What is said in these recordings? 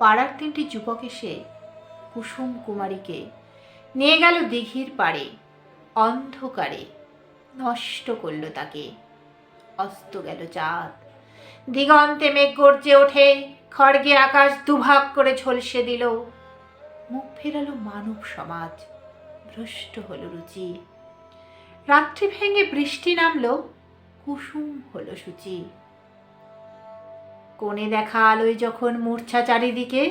পাড়ার তিনটি যুবক এসে কুসুম কুমারীকে নিয়ে গেল দিঘির পাড়ে, অন্ধকারে নষ্ট করল তাকে। অস্ত গেল চাঁদ। দিগন্তে মেঘ গর্জে ওঠে, খড়গে আকাশ দুভাগ করে ঝলসে দিল। মুখ ফেরালো মানব সমাজ, ভ্রষ্ট হলো রুচি। রাত্রি ভেঙে বৃষ্টি নামলো, কুসুম হলো সূচি। কোণে দেখা আলোয় যখন মূর্ছা চারিদিকে,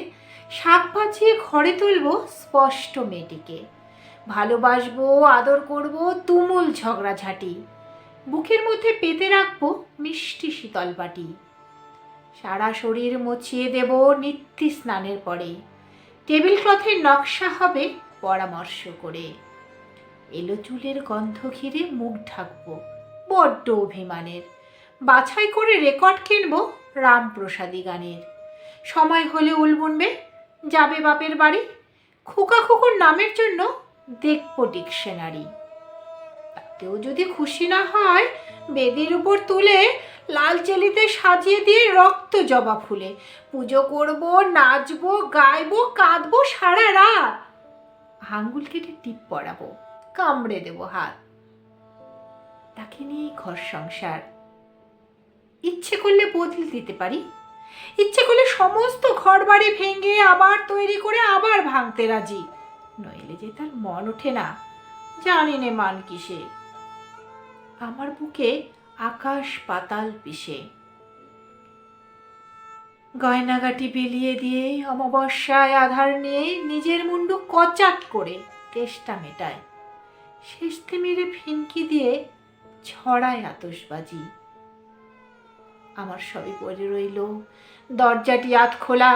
শাক বাঁচিয়ে ঘরে তুলবো স্পষ্ট মেয়েটিকে। ভালোবাসবো, আদর করব তুমুল ঝগড়াঝাটি। বুকের মধ্যে পেতে রাখব মিষ্টি শীতল বাটি। সারা শরীর মুছিয়ে দেব নিত্যি স্নানের পরে। টেবিল ক্লথের নকশা হবে পরামর্শ করে। এলো চুলের গন্ধ ঘিরে মুখ ঢাকবো। বড্ড অভিমানের। বাছাই করে রেকর্ড কিনবো রামপ্রসাদী গানের। সময় হলে উল বুনবে যাবে বাপের বাড়ি। খোকা খোকুর নামের জন্য দেখব ডিকশনারি। তাতেও যদি খুশি না হয়, বেদির উপর তুলে লাল চেলিতে সাজিয়ে দিয়ে রক্ত জবা ফুলে। পুজো করব, নাচবো, গাইব, কাঁদবো সারা রাত। আঙ্গুল কেটে টিপ পড়াবো কামড়ে দেবো হাত। তাকে নিয়ে ঘর সংসার। ইচ্ছে করলে বদলে দিতে পারি। ইচ্ছে করলে সমস্ত ঘর বাড়ি ভেঙে আবার তৈরি করে আবার ভাঙতে রাজি। নইলে যে তার মন ওঠে না। জানি নে মান কিসে। আমার বুকে আকাশ পাতাল পিষে। গয়নাগাটি বিলিয়ে দিয়ে অমাবস্যায় আধার নিয়ে নিজের মুন্ডু কচাট করে তেষ্টা মেটায়। শেষতে মেরে ফিনকি দিয়ে ছড়ায় আতসবাজি আমার সবই পড়ে রইল। দরজাটি আত খোলা,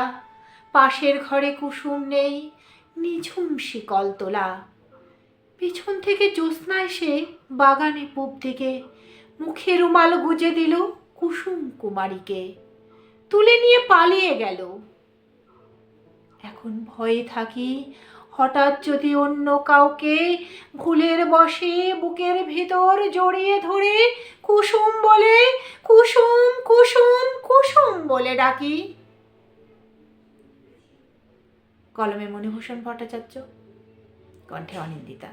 পাশের ঘরে কুসুম নেই, নিঝুম শিকল তোলা। পেছন থেকে জ্যোৎস্না এসে বাগানে পূব থেকে মুখে রুমাল গুজে দিল কুসুম কুমারীকে। তুলে নিয়ে পালিয়ে গেল। এখন ভয়ে থাকি হঠাৎ যদি অন্য কাউকে ভুলের বসে বুকের ভিতর জড়িয়ে ধরে কুসুম বলে, কুসুম কুসুম কুসুম বলে ডাকি। কলমে মণিভূষণ ভট্টাচার্য, কণ্ঠে অনিন্দিতা।